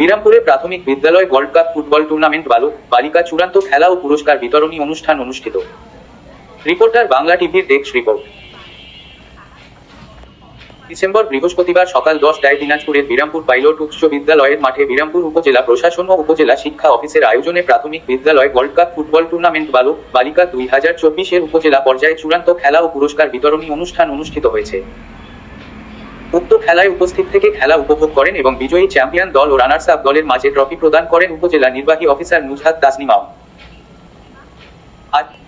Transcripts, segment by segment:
বিরামপুরে প্রাথমিক বিদ্যালয় gold cup football tournament বালক চূড়ান্ত খেলা ও পুরস্কার বিতরণী অনুষ্ঠান অনুষ্ঠিত। রিপোর্টার বাংলা টিভির ডেস্ক রিপোর্ট ডিসেম্বর বৃহস্পতিবার সকাল দশটায় দিনাজপুরের বিরামপুর পাইলট উচ্চ বিদ্যালয়ের মাঠে বিরামপুর উপজেলা প্রশাসন ও উপজেলা শিক্ষা অফিসের আয়োজনে প্রাথমিক বিদ্যালয় ওয়ার্ল্ড কাপ ফুটবল টুর্নামেন্ট বালক, বালিকা দুই হাজার চব্বিশের উপজেলা পর্যায়ে চূড়ান্ত খেলা ও পুরস্কার বিতরণী অনুষ্ঠান অনুষ্ঠিত হয়েছে। উক্ত খেলায় উপস্থিত থেকে খেলা উপভোগ করেন এবং বিজয়ী চ্যাম্পিয়ন দল ও রানার্স আপ দলের মাঝে ট্রফি প্রদান করেন উপজেলা নির্বাহী অফিসার নুজহাত তাসনিমাও।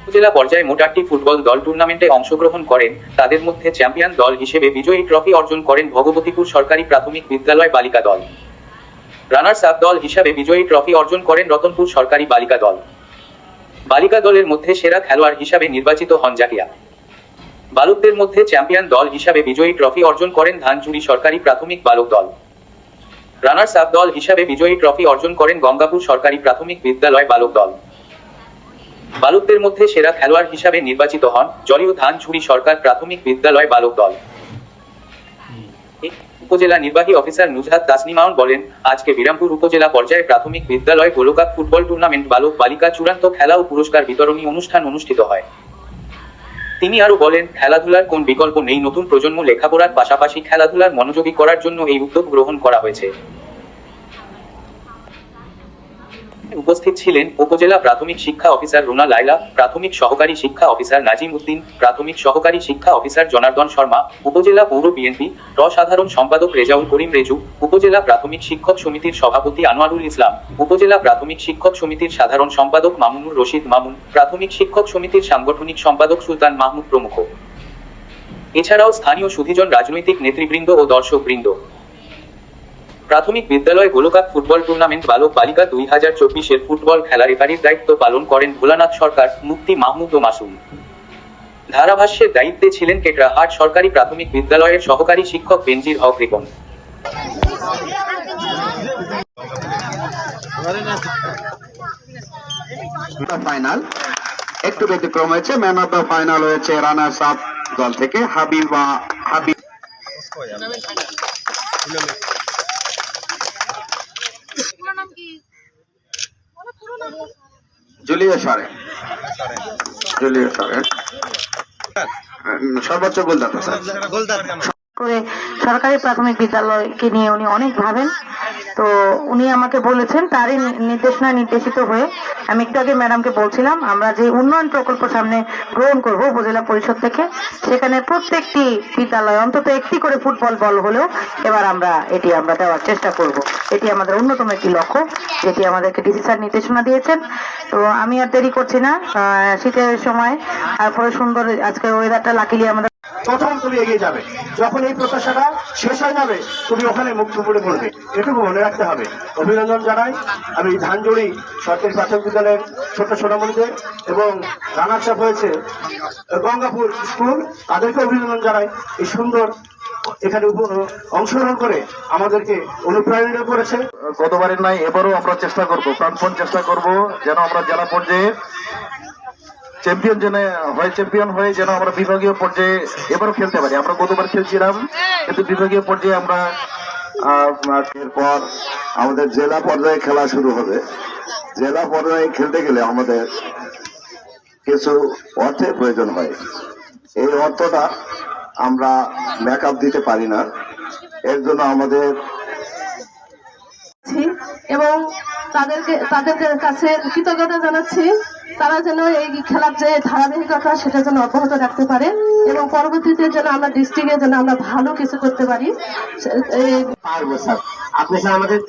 উপজেলা পর্যায়ে মোট আটটি ফুটবল দল টুর্নামেন্টে অংশগ্রহণ করেন। তাদের মধ্যে চ্যাম্পিয়ন দল হিসেবে বিজয়ী ট্রফি অর্জন করেন ভগবতীপুর সরকারি প্রাথমিক বিদ্যালয় বালিকা দল। রানার্স আপ দল হিসাবে বিজয়ী ট্রফি অর্জন করেন রতনপুর সরকারি বালিকা দল। বালিকা দলের মধ্যে সেরা খেলোয়াড় হিসাবে নির্বাচিত হন জাকিয়া। বালকদের মধ্যে চ্যাম্পিয়ন দল হিসাবে বিজয়ী ট্রফি অর্জন করেন ধানচুরি সরকারি প্রাথমিক বালক দল। রানার্স আপ দল হিসাবে বিজয়ী ট্রফি অর্জন করেন গঙ্গাপুর সরকারি প্রাথমিক বিদ্যালয় বালক দল। বালকদের মধ্যে সেরা খেলোয়াড় হিসাবে নির্বাচিত হন জলীয় ধানছুরি সরকার প্রাথমিক বিদ্যালয় বালক দল। উপজেলা নির্বাহী অফিসার নুজহাত তাসনিমাউন বলেন, আজকে বিরামপুর উপজেলা পর্যায়ে প্রাথমিক বিদ্যালয় গোলকাপ ফুটবল টুর্নামেন্ট বালক বালিকা চূড়ান্ত খেলা ও পুরস্কার বিতরণী অনুষ্ঠান অনুষ্ঠিত হয়। তিনি আরও বলেন, খেলাধুলার কোন বিকল্প নেই। নতুন প্রজন্ম লেখাপড়ার পাশাপাশি খেলাধুলার মনোযোগী করার জন্য এই উদ্যোগ গ্রহণ করা হয়েছে। উপস্থিত ছিলেন উপজেলা প্রাথমিক শিক্ষা অফিসার রুনা লাইলা প্রাথমিক সহকারী শিক্ষা অফিসার নাজিম উদ্দিন, প্রাথমিক সহকারী শিক্ষা অফিসার জনার্দন শর্মা, উপজেলা পৌর বিএনপি র সাধারণ সম্পাদক রেজাউল করিম রেজু, উপজেলা প্রাথমিক শিক্ষক সমিতির সভাপতি আনোয়ারুল ইসলাম, উপজেলা প্রাথমিক শিক্ষক সমিতির সাধারণ সম্পাদক মামুনুর রশিদ মামুন, প্রাথমিক শিক্ষক সমিতির সাংগঠনিক সম্পাদক সুলতান মাহমুদ প্রমুখ। এছাড়াও স্থানীয় সুধীজন রাজনৈতিক নেতৃবৃন্দ ও দর্শকবৃন্দ। প্রাথমিক বিদ্যালয় গোলকাপ ফুটবল টুর্নামেন্ট বালক বালিকা দুই হাজার চব্বিশের ফুটবল খেলা রেফারির দায়িত্ব পালন করেন ভোলানাথ সরকার মুক্তি মাহমুদ ও মাসুম। ধারাভাষ্যের দায়িত্বে ছিলেন কেটরাহাট সরকারি প্রাথমিক বিদ্যালয়ের সহকারী শিক্ষক বেনজির হক রিপন ফাইনাল একটু ব্যতিক্রম হয়েছে ম্যান অফ দ্য ফাইনাল হয়েছে দল থেকে হাবিবা হাবিব নাম কি? পুরো নাম? সরেন সরেন উম, সর্বোচ্চ গোলদাতা স্যার। করে সরকারি প্রাথমিক বিদ্যালয়কে নিয়ে উনি অনেক ভাবেন। তো উনি আমাকে বলেছেন, তারই নির্দেশনা নির্দেশিত হয়ে আমি একটু আগে ম্যাডামকে বলছিলাম, আমরা যে উন্নয়ন প্রকল্প সামনে গ্রহণ করব উপজেলা পরিষদ থেকে, সেখানে প্রত্যেকটি বিদ্যালয়, অন্তত একটি করে ফুটবল বল হলেও এবার আমরা এটি আমরা দেওয়ার চেষ্টা করব। এটি আমাদের অন্যতম একটি লক্ষ্য, যেটি আমাদেরকে ডিসি স্যার নির্দেশনা দিয়েছেন। তো আমি আর দেরি করছি না শীতের সময় তারপরে সুন্দর আজকের ওয়েদারটা লাকিলি আমাদের প্রথম তুমি এগিয়ে যাবে। যখন এই প্রত্যাশাটা শেষ হয়ে যাবে, তুমি ওখানে মুক্ত পড়ে পড়বে। এটুকু মনে রাখতে হবে। অভিনন্দন জানাই। আমি ধানজড়ি সরকারি প্রাথমিক বিদ্যালয়ের ছোট সোনামণিদের এবং রানার হয়েছে গঙ্গাপুর স্কুল। তাদেরকে অভিনন্দন জানাই। এই সুন্দর এখানে অংশগ্রহণ করে আমাদেরকে অনুপ্রাণিত করেছে। গতবারের নাই এবারও আমরা চেষ্টা করব, প্রাণপণ চেষ্টা করব যেন আমরা জেলা পর্যায়ে চ্যাম্পিয়ন যেন হয় চ্যাম্পিয়ন হয়ে যেন আমরা বিভাগীয় পর্যায়ে এবারও খেলতে পারি। আমরা গতবার খেলছিলাম, কিন্তু বিভাগীয় পর্যায়ে আমরা এরপর আমাদের জেলা পর্যায়ে খেলা শুরু হবে। জেলা পর্যায়ে খেলতে গেলে আমাদের কিছু অর্থের প্রয়োজন হয়। এই অর্থটা আমরা ব্যাকআপ দিতে পারি না। এর জন্য আমাদের এবং তাদেরকে তাদের কাছে কৃতজ্ঞতা জানাচ্ছি। তারা যেন এই খেলার যে ধারাবাহিকতা সেটা যেন অব্যাহত রাখতে পারে এবং পরবর্তীতে যেন আমরা ডিস্ট্রিক্টে যেন আমরা ভালো কিছু করতে পারি। এই পারব স্যার। আপনি স্যার আমাদের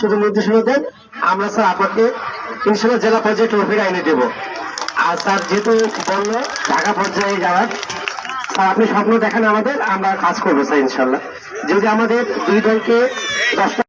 শুধু নির্দেশনা দেন। আমরা স্যার আপনাকে ইনশাল্লাহ জেলা পর্যায়ে ট্রফিটা এনে দেবো। আর স্যার যেহেতু বলল ঢাকা পর্যায়ে যাওয়ার আপনি স্বপ্ন দেখান আমাদের আমরা কাজ করব স্যার ইনশাল্লাহ। যদি আমাদের দুই দলকে দশটা